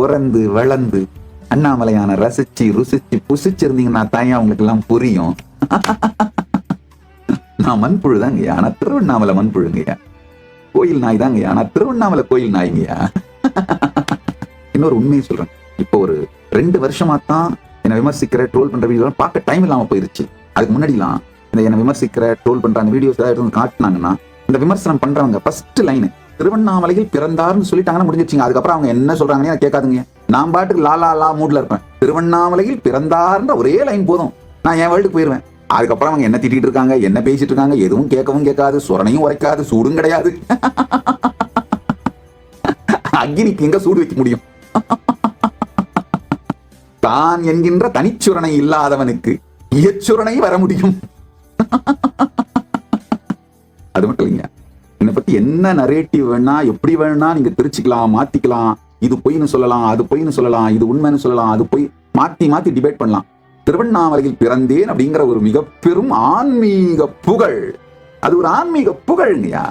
பிறந்து வளர்ந்து அண்ணாமலையான ரசிச்சு ருசிச்சு புசிச்சிருந்தீங்கன்னா தாயா அவங்களுக்கு எல்லாம் புரியும். நான் மண்புழு தாங்கய்யா. ஆனா திருவண்ணாமலை மண்புழுங்கய்யா. கோயில் நாய் தாங்கய்யா. ஆனா திருவண்ணாமலை கோயில் நாய்ங்கய்யா. இன்னொரு உண்மையை சொல்றேன். இப்போ ஒரு ரெண்டு வருஷமா தான் என்னை விமர்சிக்கிற ட்ரோல் பண்ற வீடியோ பார்க்க டைம் இல்லாம போயிருச்சு. அதுக்கு முன்னாடிலாம் இந்த என்னை விமர்சிக்கிற ட்ரோல் பண்ற அந்த வீடியோஸ் ஏதாவது எடுத்து காட்டினாங்கன்னா இந்த விமர்சனம் பண்றவங்க ஃபர்ஸ்ட் லைனு திருவண்ணாமலையில் பிறந்தார்னு சொல்லிட்டாங்கன்னா முடிஞ்சிருச்சிங்க. அதுக்கப்புறம் அவங்க என்ன சொல்றாங்கன்னு கேட்காதுங்க. நான் பாட்டுக்கு லா லா லா மூட்ல இருப்பேன். திருவண்ணாமலையில் பிறந்தார்ன்ற ஒரே லைன் போதும். நான் என் வேர்ல்டுக்கு போயிருவேன். அதுக்கப்புறம் அவங்க என்ன திட்டிட்டு இருக்காங்க என்ன பேசிட்டு இருக்காங்க எதுவும் கேட்கவும் கேட்காது சுரணையும் உரைக்காது சூடும் கிடையாது. அக்னிக்கு எங்க சூடு வைக்க முடியும்? தான் என்கின்ற தனிச்சுரணை இல்லாதவனுக்கு இயச்சுரணை வர முடியும். அது மட்டும் இல்லைங்க. என்னை பத்தி என்ன நரேட்டிவ் வேணா எப்படி வேணா நீங்க திருச்சிக்கலாம் மாத்திக்கலாம். இது பொய்ன்னு சொல்லலாம் அது பொய்ன்னு சொல்லலாம் இது உண்மைன்னு சொல்லலாம் அது பொய் மாத்தி மாத்தி டிபேட் பண்ணலாம். திருவண்ணாமலையில் பிறந்தேன் அப்படிங்கிற ஒரு மிக பெரும் ஆன்மீக புகழ். அது ஒரு ஆன்மீக புகழ்ங்கய்யா.